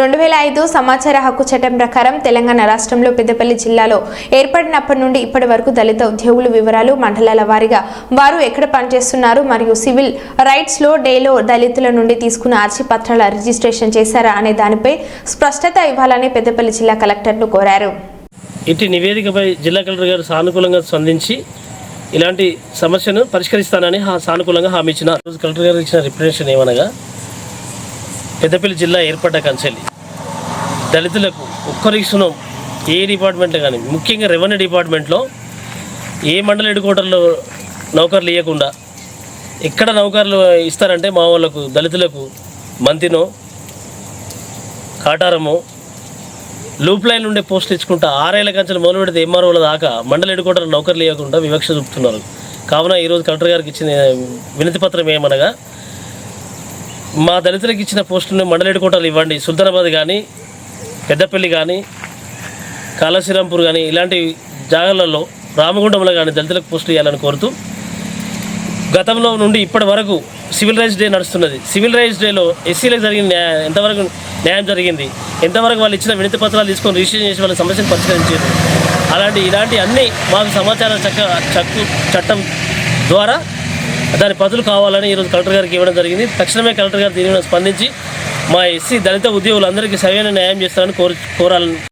రెండు వేల ఐదు సమాచార హక్కు చట్టం ప్రకారం తెలంగాణ రాష్ట్రంలో పెద్దపల్లి జిల్లాలో ఏర్పడినప్పటి నుండి ఇప్పటి వరకు దళిత ఉద్యోగుల వివరాలు మండలాల వారీగా వారు ఎక్కడ పనిచేస్తున్నారు మరియు సివిల్ రైట్స్లో డేలో దళితుల నుండి తీసుకున్న అర్జీ పత్రాల రిజిస్ట్రేషన్ చేశారా అనే దానిపై స్పష్టత ఇవ్వాలని పెద్దపల్లి జిల్లా కలెక్టర్ను కోరారు. ఇటు నివేదికపై జిల్లా కలెక్టర్ గారు సానుకూలంగా స్పందించి ఇలాంటి సమస్యను పరిష్కరిస్తానని సానుకూలంగా హామీ ఇచ్చిన కలెక్టర్ గారు ఇచ్చిన రిప్రజెంటేషన్ ఏమనగా పెద్దపల్లి జిల్లా ఏర్పడ్డ కంచెల్లి దళితులకు ఒక్కరిస్తున్న ఏ డిపార్ట్మెంట్లో కానీ ముఖ్యంగా రెవెన్యూ డిపార్ట్మెంట్లో ఏ మండల హెడ్ నౌకర్లు ఇవ్వకుండా ఎక్కడ నౌకర్లు ఇస్తారంటే మా వాళ్ళకు దళితులకు మంతినో కాటారమో లూప్ లైన్ ఉండే పోస్టులు ఇచ్చుకుంటా ఆరేళ్ళ కంచెలు మొదలు పెడితే ఎంఆర్ఓల దాకా మండల హెడ్ నౌకర్లు ఇవ్వకుండా వివక్ష చూపుతున్నారు. కావున ఈరోజు కలెక్టర్ గారికి ఇచ్చిన వినతి పత్రం ఏమనగా మా దళితులకు ఇచ్చిన పోస్టులను మండలేడు కోటలు ఇవ్వండి. సుల్తానాబాద్ కానీ పెద్దపల్లి కానీ కాళశ్రీరాంపూర్ కానీ ఇలాంటి జాగాలలో రామగుండంలో కానీ దళితులకు పోస్టులు ఇవ్వాలని కోరుతూ గతంలో నుండి ఇప్పటి వరకు సివిల్ రైట్స్ డే నడుస్తున్నది. సివిల్ రైట్స్ డేలో ఎస్సీలకు జరిగిన న్యాయం ఎంతవరకు న్యాయం జరిగింది ఎంతవరకు వాళ్ళు ఇచ్చిన వినతి పత్రాలు తీసుకొని రిజిస్ట్రేషన్ చేసి వాళ్ళ సమస్యను పరిష్కరించారు అలాంటి ఇలాంటి అన్నీ మాకు సమాచారం చక్క చక్కు చట్టం ద్వారా దాని పదులు కావాలని ఈరోజు కలెక్టర్ గారికి ఇవ్వడం జరిగింది. తక్షణమే కలెక్టర్ గారు దీని మీద స్పందించి మా ఎస్సీ దళిత ఉద్యోగులందరికీ సరైన న్యాయం చేస్తారని కోరు కోరాలని